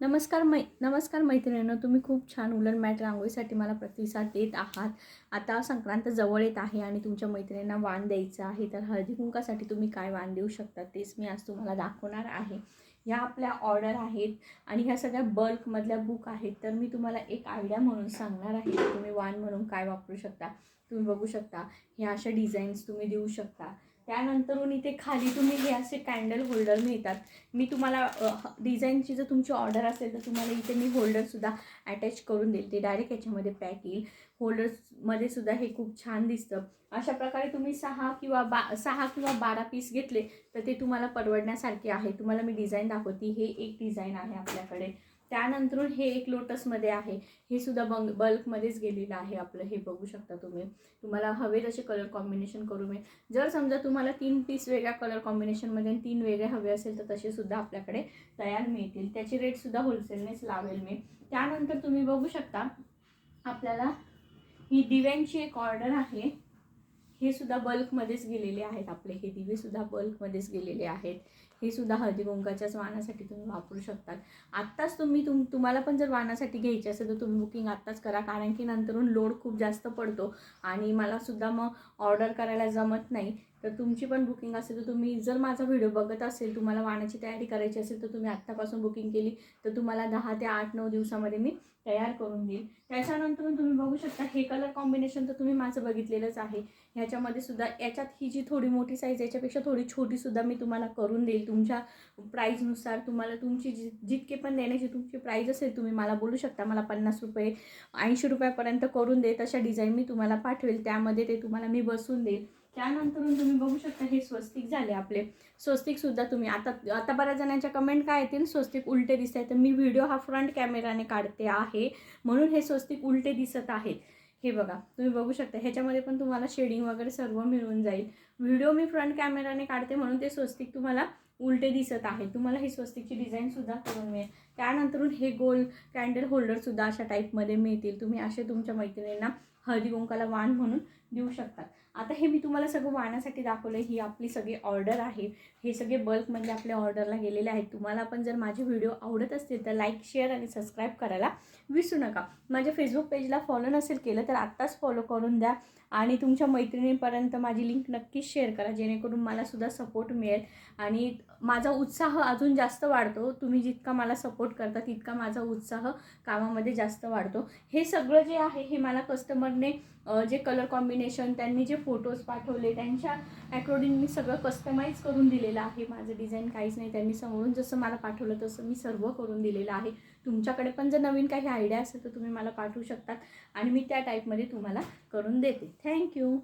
नमस्कार मै नमस्कार मैत्रिणींनो तुम्ही खूप छान उलन मॅट रांगोळीसाठी मला प्रतिसाद देत आहात. आता संक्रांत जवळ येत आहे आणि तुमच्या मैत्रिणींना वाण द्यायचं आहे तर हळदी कुंकासाठी तुम्ही काय वाण देऊ शकता तेच मी आज तुम्हाला दाखवणार आहे. ह्या आपल्या ऑर्डर आहेत आणि ह्या सगळ्या बल्कमधल्या बुक आहेत तर मी तुम्हाला एक आयडिया म्हणून सांगणार आहे की तुम्ही वाण म्हणून काय वापरू शकता. तुम्ही बघू शकता ह्या अशा डिझाईन्स तुम्ही देऊ शकता. त्यानंतरून इथे खाली तुम्ही हे असे कॅन्डल होल्डर मिळतात. मी तुम्हाला डिझाईनची जर तुमची ऑर्डर असेल तर तुम्हाला इथे मी होल्डरसुद्धा अटॅच करून देईल ते डायरेक्ट याच्यामध्ये पॅक येईल. होल्डर्समध्ये सुद्धा हे खूप छान दिसतं. अशा प्रकारे तुम्ही सहा किंवा बा सहा किंवा बारा पीस घेतले तर ते तुम्हाला परवडण्यासारखे आहे. तुम्हाला मी डिझाईन दाखवते. हे एक डिझाईन आहे आपल्याकडे. त्यानंतरून हे एक लोटसमध्ये आहे. हे सुद्धा बंग बल्कमध्येच गेलेलं आहे आपलं. हे बघू शकता तुम्ही. तुम्हाला हवे तसे कलर कॉम्बिनेशन करू मिळेल. जर समजा तुम्हाला तीन पीस वेगळ्या कलर कॉम्बिनेशनमध्ये आणि तीन वेगळे हवे असेल तर तसे सुद्धा आपल्याकडे तयार मिळतील. त्याचे रेटसुद्धा होलसेलनेच लावेल मी. त्यानंतर तुम्ही बघू शकता आपल्याला ही दिव्यांची एक ऑर्डर आहे. हे सुद्धा बल्कमध्येच गेलेले आहेत आपले. हे दिवेसुद्धा बल्कमध्येच गेलेले आहेत. हे सुद्धा हळदीकुंकाच्याच वाणासाठी तुम्ही वापरू शकतात. आत्ताच तुम्ही तुम तुम्हाला पण जर वाणासाठी घ्यायचे असेल तर तुम्ही बुकिंग आत्ताच करा. कारण की नंतरून लोड खूप जास्त पडतो. आणि मला सुद्धा मग ऑर्डर करायला जमत नाही. तर तुमची पण बुकिंग असेल तर तुम्ही जर माझा व्हिडिओ बघत असेल तुम्हाला वाणाची तयारी करायची असेल तर तुम्ही आत्तापासून बुकिंग केली तर तुम्हाला दहा ते आठ नऊ दिवसामध्ये मी तयार करून देईल. त्याच्यानंतर तुम्ही बघू शकता हे कलर कॉम्बिनेशन तर तुम्ही माझं बघितलेलंच आहे. ह्या याच्यामध्ये सुद्धा याच्यात ही जी थोडी मोठी साईज याच्यापेक्षा थोडी छोटीसुद्धा मी तुम्हाला करून देईल. तुमच्या प्राईजनुसार तुम्हाला तुमची जी जितके पण देण्याची तुमची प्राईज असेल तुम्ही मला बोलू शकता. मला पन्नास रुपये ऐंशी रुपयापर्यंत करून देत तशा डिझाईन मी तुम्हाला पाठवेल. त्यामध्ये ते तुम्हाला मी बसून देईल. त्यानंतरून तुम्ही बघू शकता हे स्वस्तिक झाले आपले. स्वस्तिकसुद्धा तुम्ही आता आता बऱ्याच जणांच्या कमेंट काय येतील? स्वस्तिक उलटे दिसत आहे तर मी व्हिडिओ हा फ्रंट कॅमेराने काढते आहे. म्हणून हे स्वस्तिक उलटे दिसत आहेत. हे बघा तुम्ही बघू शकता ह्याच्यामध्ये पण तुम्हाला शेडिंग वगैरे सर्व मिळून जाईल. व्हिडिओ मी फ्रंट कॅमेराने काढते म्हणून ते स्वस्तिक तुम्हाला उलटे दिसत आहे. तुम्हाला ही स्वस्तिकची डिझाईनसुद्धा करून मिळेल. त्यानंतरून हे गोल कॅन्डल होल्डरसुद्धा अशा टाईपमध्ये मिळतील. तुम्ही असे तुमच्या मैत्रिणींना हळदी कुंकाला वाण म्हणून देऊ शकतात. आता हे मी तुम्हाला सगळं वाहण्यासाठी दाखवलं ही आपली सगळी ऑर्डर आहे. हे सगळे बल्कमध्ये म्हणजे आपल्या ऑर्डरला गेलेले आहेत. तुम्हाला पण जर माझे व्हिडिओ आवडत असतील तर लाईक शेअर आणि सबस्क्राईब करायला विसरू नका. माझ्या फेसबुक पेजला फॉलो नसेल केलं तर आत्ताच फॉलो करून द्या आणि तुमच्या मैत्रिणीपर्यंत माझी लिंक नक्कीच शेअर करा. जेणेकरून मलासुद्धा सपोर्ट मिळेल आणि माझा उत्साह अजून जास्त वाढतो. तुम्ही जितका मला सपोर्ट करता तितका माझा उत्साह कामामध्ये जास्त वाढतो. हे सगळं जे आहे हे मला कस्टमरने जे कलर कॉम्बिनेशन त्यांनी जे फोटोज पाठवले त्यांच्या अकॉर्डिंग मी सगळं कस्टमाइज करून दिलेलं आहे. माझं डिझाईन काहीच नाही त्यांनी समोरून जसं मला पाठवलं तसं मी सर्व करून दिलेलं आहे. तुमच्याकडे पण जर नवीन काही आयडिया असेल तर तुम्ही मला पाठवू शकतात आणि मी त्या टाईपमध्ये तुम्हाला करून देते. थँक्यू